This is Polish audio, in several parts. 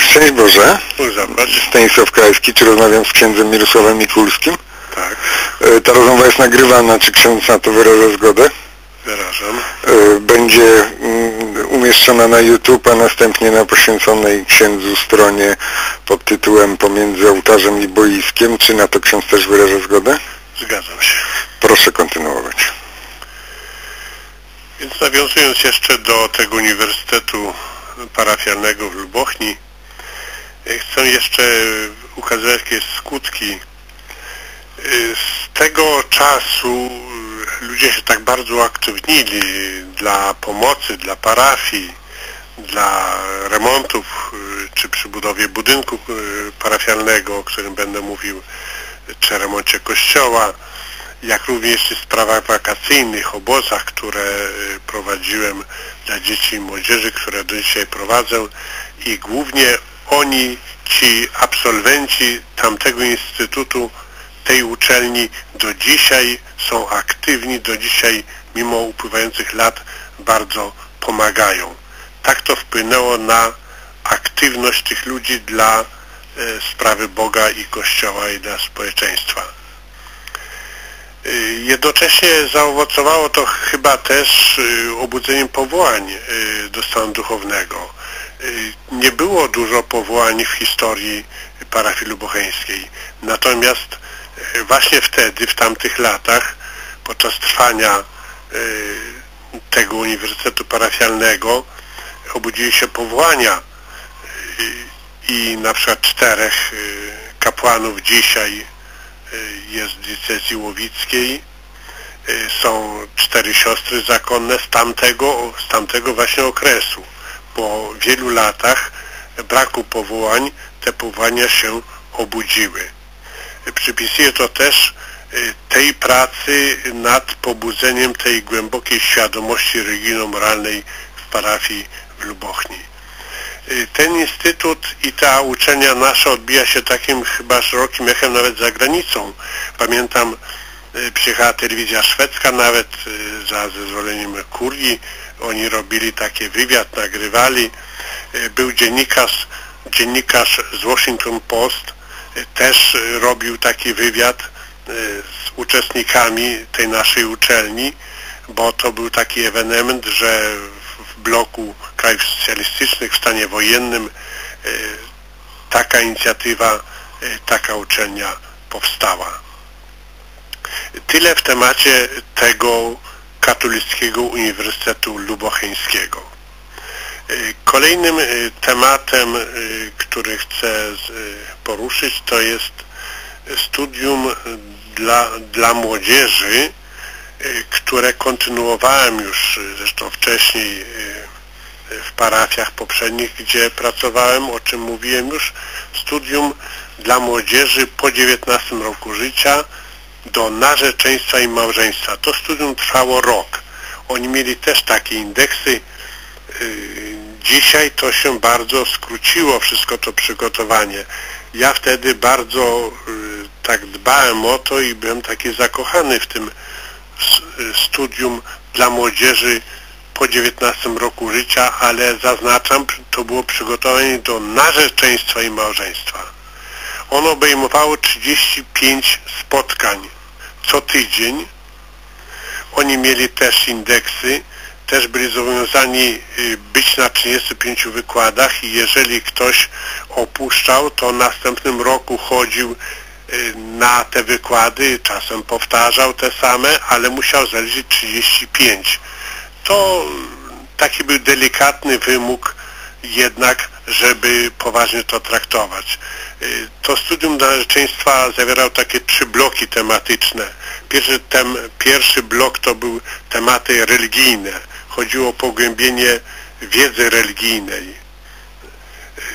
Szczęść Boże. Stanisław Krajski, czy rozmawiam z księdzem Mirosławem Mikulskim? Tak, E, Ta rozmowa jest nagrywana, czy ksiądz na to wyraża zgodę? wyrażam. E, Będzie mm, umieszczona na YouTube, a następnie na poświęconej księdzu stronie pod tytułem Pomiędzy ołtarzem i boiskiem. Czy na to ksiądz też wyraża zgodę? Zgadzam się. Proszę kontynuować. Więc nawiązując jeszcze do tego Uniwersytetu Parafialnego w Lubochni, chcę jeszcze ukazać jakieś skutki. E, Z tego czasu e, ludzie się tak bardzo uaktywnili dla pomocy, dla parafii, dla remontów, e, czy przy budowie budynku parafialnego, o którym będę mówił, czy remoncie kościoła, jak również w sprawach wakacyjnych, obozach, które y, prowadziłem dla dzieci i młodzieży, które do dzisiaj prowadzę i głównie oni, ci absolwenci tamtego instytutu, tej uczelni do dzisiaj są aktywni, do dzisiaj mimo upływających lat bardzo pomagają. Tak to wpłynęło na aktywność tych ludzi dla e, sprawy Boga i Kościoła i dla społeczeństwa. Y, Jednocześnie zaowocowało to chyba też y, obudzeniem powołań do stanu duchownego. Y, Nie było dużo powołań w historii parafii lubocheńskiej. Natomiast y, właśnie wtedy, w tamtych latach, podczas trwania y, tego Uniwersytetu Parafialnego obudziły się powołania i na przykład czterech kapłanów dzisiaj jest w diecezji łowickiej. Są cztery siostry zakonne z tamtego, z tamtego właśnie okresu. Po wielu latach braku powołań te powołania się obudziły. Przypisuję to też y, tej pracy nad pobudzeniem tej głębokiej świadomości religijno-moralnej w parafii w Lubochni. Y, Ten instytut i ta uczelnia nasza odbija się takim chyba szerokim echem nawet za granicą. Pamiętam, y, przyjechała telewizja szwedzka nawet za zezwoleniem kurii. Oni robili taki wywiad, nagrywali. Y, Był dziennikarz, dziennikarz z Washington Post, y, też robił taki wywiad y, z uczestnikami tej naszej uczelni, bo to był taki ewenement, że w- bloku krajów socjalistycznych w stanie wojennym taka inicjatywa, taka uczelnia powstała. Tyle w temacie tego katolickiego Uniwersytetu Lubocheńskiego. Y, Kolejnym y, tematem, y, który chcę poruszyć, to jest studium dla, dla młodzieży, które kontynuowałem już zresztą wcześniej w parafiach poprzednich, gdzie pracowałem, o czym mówiłem już, studium dla młodzieży po 19 roku życia do narzeczeństwa i małżeństwa. To studium trwało rok. Oni mieli też takie indeksy. Yy, Dzisiaj to się bardzo skróciło wszystko to przygotowanie. Ja wtedy bardzo yy, tak dbałem o to i byłem taki zakochany w tym y, studium dla młodzieży po 19 roku życia, ale zaznaczam, to było przygotowanie do narzeczeństwa i małżeństwa. Ono obejmowało 35 spotkań co tydzień. Oni mieli też indeksy, też byli zobowiązani y, być na 35 wykładach i jeżeli ktoś opuszczał, to w następnym roku chodził y, na te wykłady, czasem powtarzał te same, ale musiał zaliczyć 35. To taki był delikatny wymóg jednak, żeby poważnie to traktować. Y, To studium narzeczeństwa zawierało takie trzy bloki tematyczne. Pierwszy, tem, pierwszy blok to był tematy religijne. Chodziło o pogłębienie wiedzy religijnej.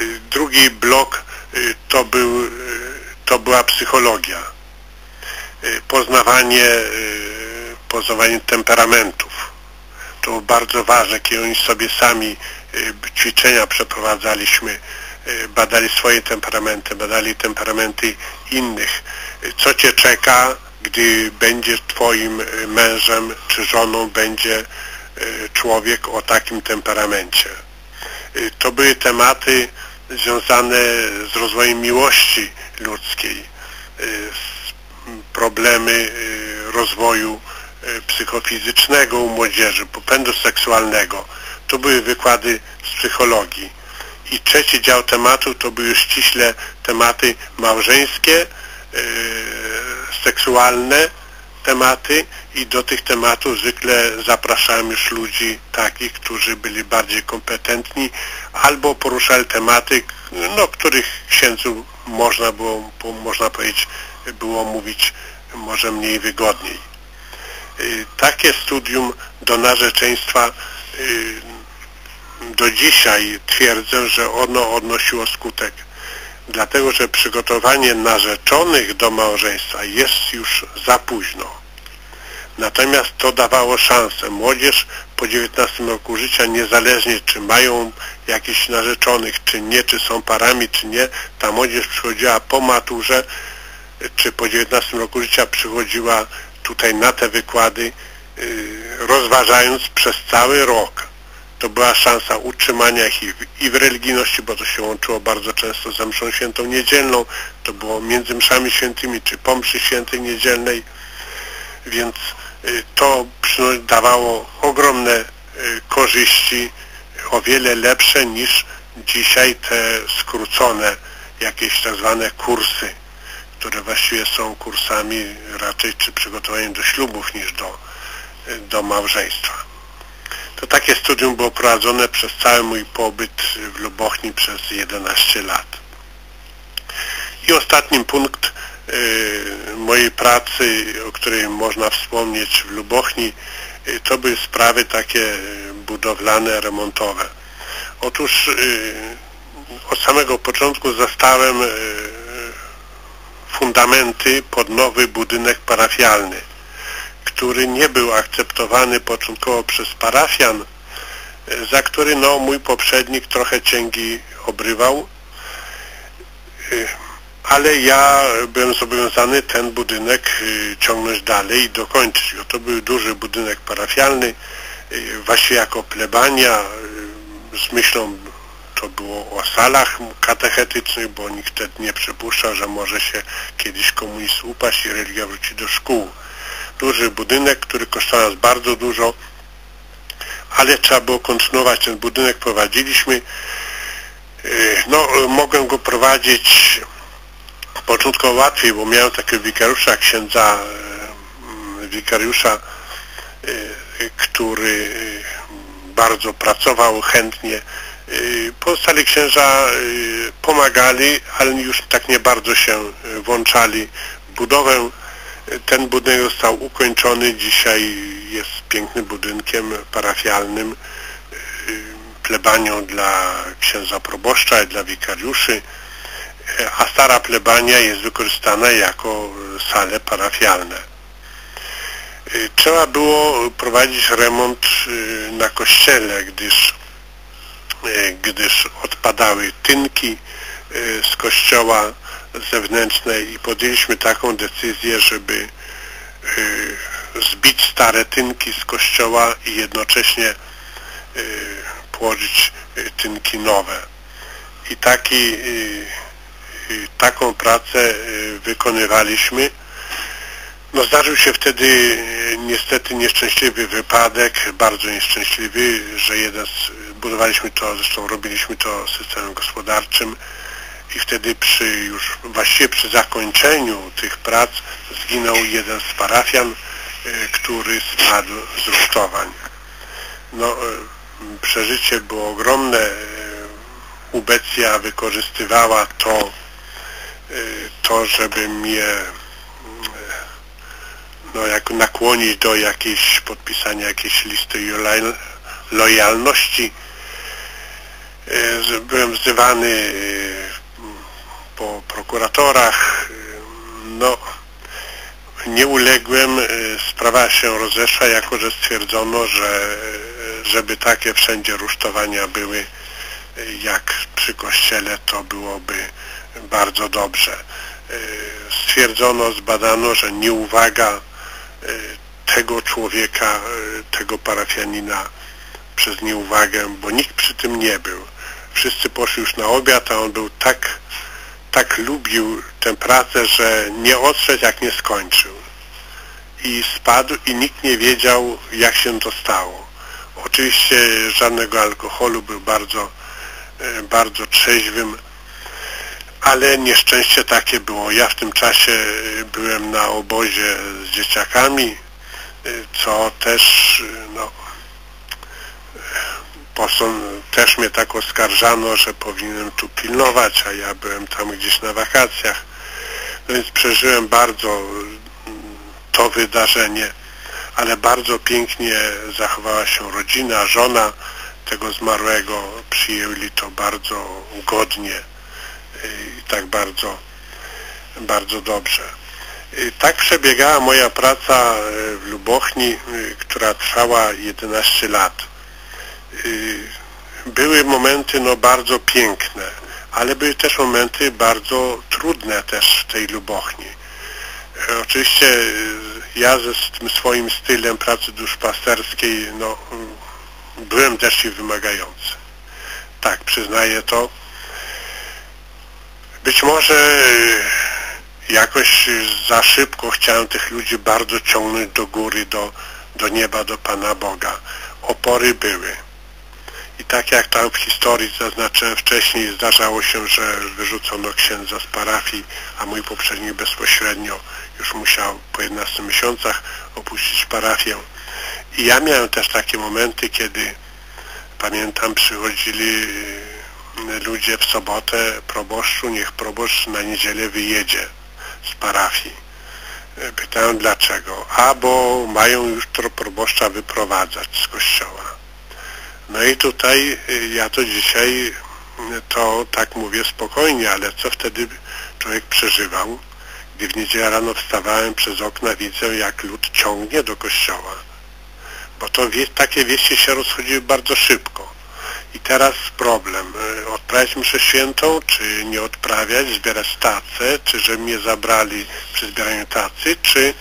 Y, Drugi blok y, to, był, to była psychologia. Poznawanie, poznawanie temperamentów to bardzo ważne, kiedy oni sobie sami ćwiczenia przeprowadzaliśmy, y, badali swoje temperamenty, badali temperamenty innych. Y, Co Cię czeka, gdy będziesz Twoim y, mężem czy żoną będzie y, człowiek o takim temperamencie. Y, To były tematy związane z rozwojem miłości ludzkiej, problemy rozwoju psychofizycznego u młodzieży, popędu seksualnego. To były wykłady z psychologii. I trzeci dział tematu to były ściśle tematy małżeńskie, seksualne tematy i do tych tematów zwykle zapraszałem już ludzi takich, którzy byli bardziej kompetentni albo poruszali tematy, no, których księdzu można było, można powiedzieć, było mówić może mniej wygodniej. Y, takie studium do narzeczeństwa y, do dzisiaj twierdzę, że ono odnosiło skutek dlatego że przygotowanie narzeczonych do małżeństwa jest już za późno. Natomiast to dawało szansę. Młodzież po 19 roku życia, niezależnie czy mają jakichś narzeczonych, czy nie, czy są parami, czy nie, ta młodzież przychodziła po maturze, czy po 19 roku życia przychodziła tutaj na te wykłady, yy, rozważając przez cały rok to była szansa utrzymania ich i w religijności, bo to się łączyło bardzo często z mszą świętą niedzielną, to było między mszami świętymi czy po mszy świętej niedzielnej, więc y, to dawało ogromne y, korzyści, o wiele lepsze niż dzisiaj te skrócone jakieś tak zwane kursy, które właściwie są kursami raczej czy przygotowaniem do ślubów niż do, y, do małżeństwa. To takie studium było prowadzone przez cały mój pobyt w Lubochni przez 11 lat. I ostatni punkt y, mojej pracy, o której można wspomnieć w Lubochni, y, to były sprawy takie budowlane, remontowe. Otóż y, od samego początku zastałem fundamenty pod nowy budynek parafialny który nie był akceptowany początkowo przez parafian, e, za który no, mój poprzednik trochę cięgi obrywał, e, ale ja byłem zobowiązany ten budynek e, ciągnąć dalej i dokończyć go. To był duży budynek parafialny, właśnie jako plebania, z myślą to było o salach katechetycznych, bo nikt wtedy nie przypuszczał, że może się kiedyś komunizm upaść i religia wróci do szkół duży budynek, który kosztował nas bardzo dużo, ale trzeba było kontynuować ten budynek, prowadziliśmy. Y, no, mogłem go prowadzić początkowo łatwiej, bo miałem takiego wikariusza, księdza y, wikariusza, y, który bardzo pracował chętnie. Pozostali księża pomagali, ale już tak nie bardzo się włączali w budowę ten budynek został ukończony, dzisiaj jest pięknym budynkiem parafialnym, y, plebanią dla księdza proboszcza i dla wikariuszy, a stara plebania jest wykorzystana jako sale parafialne. Y, trzeba było prowadzić remont y, na kościele, gdyż, gdyż odpadały tynki z kościoła, zewnętrznej i podjęliśmy taką decyzję, żeby y, zbić stare tynki z kościoła i jednocześnie y, położyć y, tynki nowe. I taki, taką pracę wykonywaliśmy. No zdarzył się wtedy niestety nieszczęśliwy wypadek, bardzo nieszczęśliwy, że jeden z, budowaliśmy to, zresztą robiliśmy to systemem gospodarczym, i wtedy przy już właściwie przy zakończeniu tych prac zginął jeden z parafian, e, który spadł z rusztowań. No, e, przeżycie było ogromne. E, Ubecja wykorzystywała to, to żeby mnie no, jak nakłonić do jakiejś podpisania jakiejś listy lojalności. Byłem wzywany po prokuratorach, no nie uległem, sprawa się rozeszła, jako że stwierdzono, że żeby takie wszędzie rusztowania były jak przy kościele, to byłoby bardzo dobrze. Stwierdzono, zbadano, że nieuwaga tego człowieka, tego parafianina przez nieuwagę, bo nikt przy tym nie był, wszyscy poszli już na obiad, a on był tak, tak lubił tę pracę, że nie odszedł jak nie skończył. I spadł i nikt nie wiedział jak się to stało. Oczywiście żadnego alkoholu, był bardzo, e, bardzo trzeźwym, ale nieszczęście takie było. Ja w tym czasie e, byłem na obozie z dzieciakami, e, co też no, też mnie tak oskarżano, że powinienem tu pilnować, a ja byłem tam gdzieś na wakacjach. No więc przeżyłem bardzo mm, to wydarzenie, ale bardzo pięknie zachowała się rodzina, żona tego zmarłego. Przyjęli to bardzo godnie i tak bardzo, bardzo dobrze. I tak przebiegała moja praca w Lubochni, która trwała 11 lat. Były momenty no bardzo piękne, ale były też momenty bardzo trudne też w tej Lubochni. Oczywiście ja ze tym swoim stylem pracy duszpasterskiej no, byłem też i wymagający. Tak, przyznaję to. Być może jakoś za szybko chciałem tych ludzi bardzo ciągnąć do góry, do, do nieba, do Pana Boga. Opory były. Tak jak tam w historii zaznaczyłem wcześniej, zdarzało się, że wyrzucono księdza z parafii, a mój poprzednik bezpośrednio już musiał po 11 miesiącach opuścić parafię. I ja miałem też takie momenty, kiedy pamiętam przychodzili y, ludzie w sobotę proboszczu, niech proboszcz na niedzielę wyjedzie z parafii. Y, pytałem dlaczego. A, bo mają już proboszcza wyprowadzać z kościoła. No i tutaj y, ja to dzisiaj y, to tak mówię spokojnie, ale co wtedy człowiek przeżywał, gdy w niedzielę rano wstawałem przez okna, widzę jak lud ciągnie do kościoła. Bo to takie wieści się rozchodziły bardzo szybko. I teraz problem, y, odprawiać mszę świętą, czy nie odprawiać, zbierać tace, czy że mnie zabrali przy zbieraniu tacy, czy,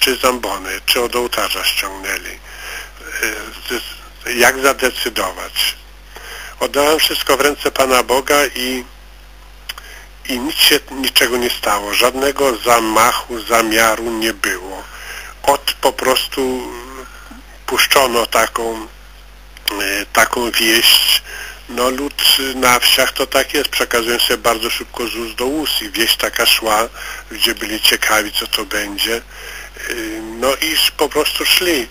czy zambony, czy od ołtarza ściągnęli jak zadecydować. Oddałem wszystko w ręce Pana Boga i, i nic się, niczego nie stało. Żadnego zamachu, zamiaru nie było. Od po prostu puszczono taką, e, taką wieść. No lud na wsiach to tak jest, przekazują się bardzo szybko z ust do ust i wieść taka szła, gdzie byli ciekawi co to będzie. E, no i po prostu szli.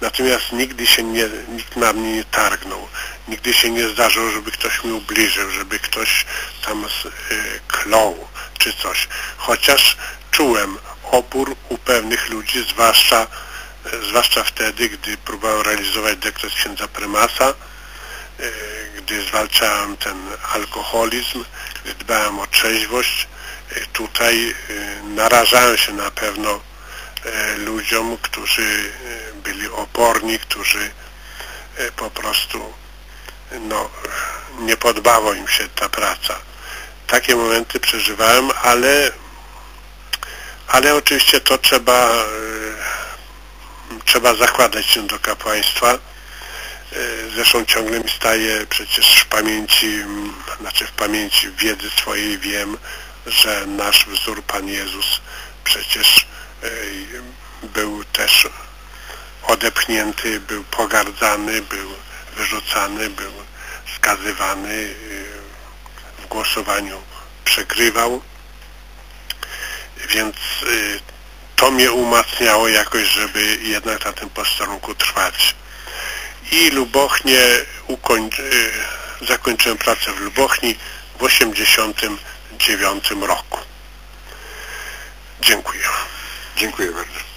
Natomiast nigdy się nie, nikt na mnie nie targnął. Nigdy się nie zdarzyło, żeby ktoś mi ubliżył, żeby ktoś tam y, klął czy coś. Chociaż czułem opór u pewnych ludzi, zwłaszcza, y, zwłaszcza wtedy, gdy próbowałem realizować dekret księdza prymasa, y, gdy zwalczałem ten alkoholizm, gdy dbałem o trzeźwość. Tutaj narażałem się na pewno ludziom, którzy byli oporni, którzy e, po prostu no, nie podobało im się ta praca. Takie momenty przeżywałem, ale ale oczywiście to trzeba trzeba zakładać się do kapłaństwa. Zresztą ciągle mi staje przecież w pamięci, znaczy w pamięci wiedzy swojej wiem, że nasz wzór Pan Jezus przecież był też odepchnięty, był pogardzany, był wyrzucany, był skazywany, y, w głosowaniu przegrywał. Więc y, to mnie umacniało jakoś, żeby jednak na tym posterunku trwać. I Lubochnie ukoń... Y, zakończyłem pracę w Lubochni w 1989 roku. Dziękuję. Dziękuję bardzo.